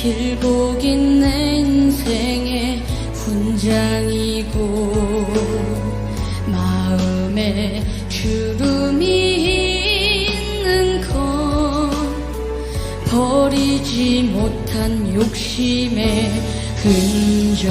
길복인 내 인생의 훈장이고 마음에 주름이 있는 건 버리지 못한 욕심의 흔적